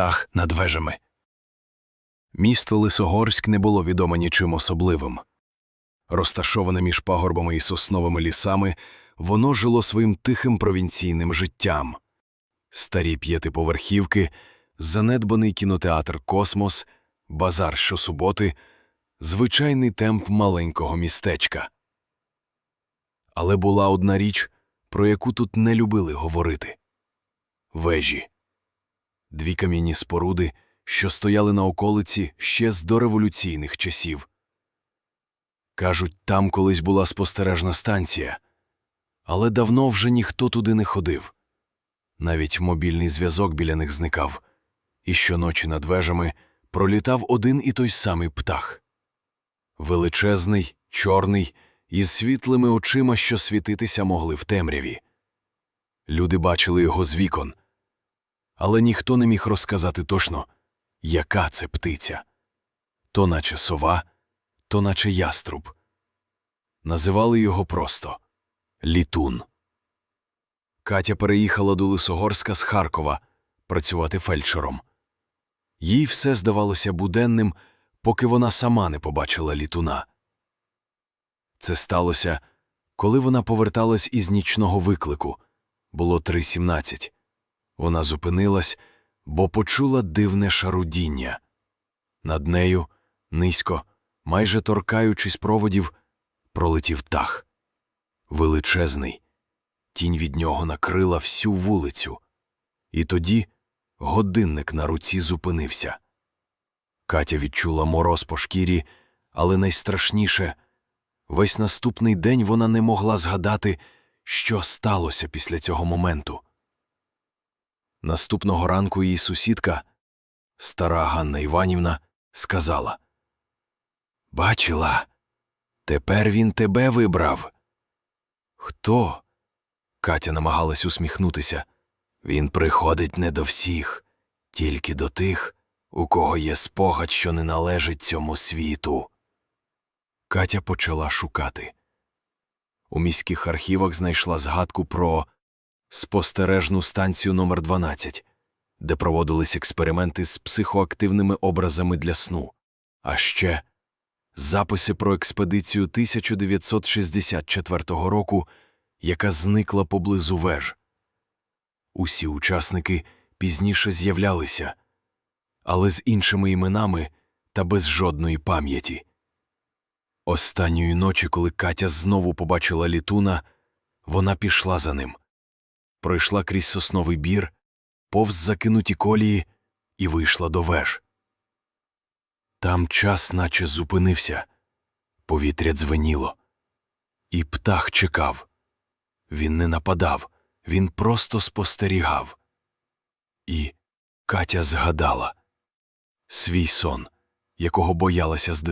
птах над вежами. Місто Лисогорськ не було відоме нічим особливим. Розташоване між пагорбами і сосновими лісами, воно жило своїм тихим провінційним життям. Старі п'ятиповерхівки, занедбаний кінотеатр Космос, базар щосуботи, звичайний темп маленького містечка. Але була одна річ, про яку тут не любили говорити вежі. Дві кам'яні споруди, що стояли на околиці ще з дореволюційних часів. Кажуть, там колись була спостережна станція, але давно вже ніхто туди не ходив. Навіть мобільний зв'язок біля них зникав, і щоночі над вежами пролітав один і той самий птах. Величезний, чорний, із світлими очима, що світитися могли в темряві. Люди бачили його з вікон, але ніхто не міг розказати точно, яка це птиця то наче сова, то наче яструб. Називали його просто літун. Катя переїхала до Лисогорська з Харкова працювати фельдшером. Їй все здавалося буденним, поки вона сама не побачила літуна. Це сталося, коли вона поверталась із нічного виклику. Було 3.17. Вона зупинилась, бо почула дивне шарудіння. Над нею, низько, майже торкаючись проводів, пролетів птах. Величезний. Тінь від нього накрила всю вулицю. І тоді годинник на руці зупинився. Катя відчула мороз по шкірі, але найстрашніше весь наступний день вона не могла згадати, що сталося після цього моменту. Наступного ранку її сусідка, стара Ганна Іванівна, сказала Бачила, тепер він тебе вибрав. Хто? Катя намагалась усміхнутися. Він приходить не до всіх, тільки до тих, у кого є спогад, що не належить цьому світу. Катя почала шукати. У міських архівах знайшла згадку про спостережну станцію номер 12 де проводились експерименти з психоактивними образами для сну, а ще записи про експедицію 1964 року, яка зникла поблизу веж. Усі учасники пізніше з'являлися, але з іншими іменами та без жодної пам'яті. Останньої ночі, коли Катя знову побачила літуна, вона пішла за ним, пройшла крізь сосновий бір, повз закинуті колії і вийшла до веж. Там час наче зупинився, повітря дзвеніло. І птах чекав. Він не нападав, він просто спостерігав. І Катя згадала свій сон, якого боялася з дитинства.